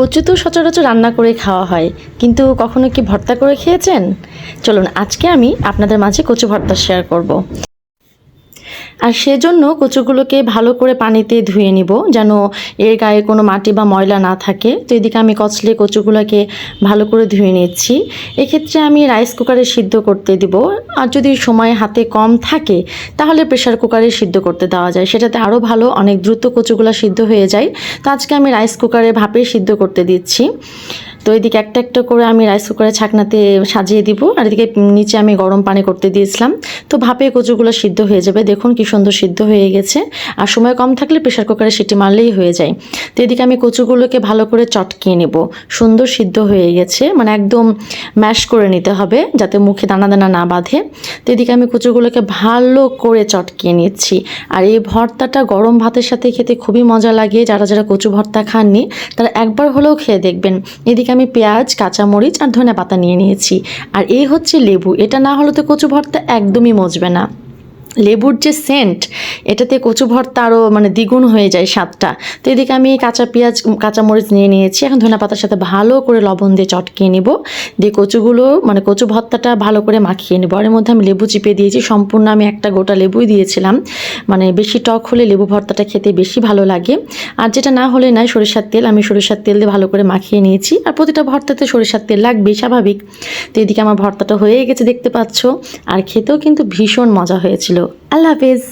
কচু তো সচরাচর রান্না করে খাওয়া হয়, কিন্তু কখনো কি ভর্তা করে খেয়েছেন চলুন, আজকে আমি আপনাদের মাঝে কচু ভর্তা শেয়ার করব। আর সেজন্য কচুগুলোকে ভালো করে পানিতে ধুয়ে নিব যেন এর গায়ে কোনো মাটি বা ময়লা না থাকে। তো এদিকে আমি কচলে কচুগুলোকে ভালো করে ধুয়ে নিচ্ছি। এক্ষেত্রে আমি রাইস কুকারে সিদ্ধ করতে দিব। আর যদি সময় হাতে কম থাকে, তাহলে প্রেশার কুকারে সিদ্ধ করতে দেওয়া যায়। সেটাতে আরও ভালো অনেক দ্রুত কচুগুলো সিদ্ধ হয়ে যায়। তো আজকে আমি রাইস কুকারে ভাপে সিদ্ধ করতে দিচ্ছি। এদিকে একটা একটা করে আমি রাইস কুকারে ছাকনাতে সাজিয়ে দিব, আর এদিকে নিচে আমি গরম পানি করতে দিয়েছিলাম। তো ভাপে কচুগুলো সিদ্ধ হয়ে যাবে, দেখুন কি সুন্দর সিদ্ধ হয়ে গেছে। আর সময় কম থাকলে প্রেশার কুকারে সিটি মারলেই হয়ে যায়। তো এদিকে আমি কচুগুলোকে ভালো করে চটকিয়ে নেব। সুন্দর সিদ্ধ হয়ে গেছে মানে একদম ম্যাশ করে নিতে হবে, যাতে মুখে দানা দানা না বাঁধে। তো এদিকে আমি কচুগুলোকে ভালো করে চটকিয়ে নিচ্ছি। আর এই ভর্তাটা গরম ভাতের সাথে খেতে খুবই মজা লাগে, যারা যারা কচু ভর্তা খাননি, তারা একবার হলেও খেয়ে দেখবেন। এদিকে আমি পেঁয়াজ, কাঁচামরিচ আর ধনে পাতা নিয়ে নিয়েছি। আর এই হচ্ছে লেবু। এটা না হলে তো কচু ভর্তা একদমই মজবে না। লেবুর যে সেন্ট এটাতে কচু ভর্তা আরও মানে দ্বিগুণ হয়ে যায় স্বাদটা। তো এদিকে আমি কাঁচা পেঁয়াজ কাঁচামরিচ নিয়ে নিয়েছি। এখন ধনে পাতার সাথে ভালো করে লবণ দিয়ে চটকিয়ে নিব। দিয়ে কচুগুলো মানে কচু ভর্তাটা ভালো করে মাখিয়ে নেব। এর মধ্যে আমি লেবু চিপে দিয়েছি। সম্পূর্ণ আমি একটা গোটা লেবুই দিয়েছিলাম। মানে বেশি টক হলে লেবু ভর্তাটা খেতে বেশি ভালো লাগে। আর যেটা না হলে নাই সরিষার তেল। আমি সরিষার তেল দিয়ে ভালো করে মাখিয়ে নিয়েছি। আর প্রতিটা ভর্তাতে সরিষার তেল লাগবেই, স্বাভাবিক। তো এদিকে আমার ভর্তাটা হয়ে গেছে, দেখতে পাচ্ছ। আর খেতেও কিন্তু ভীষণ মজা হয়েছিল। আল্লাহ হাফেজ।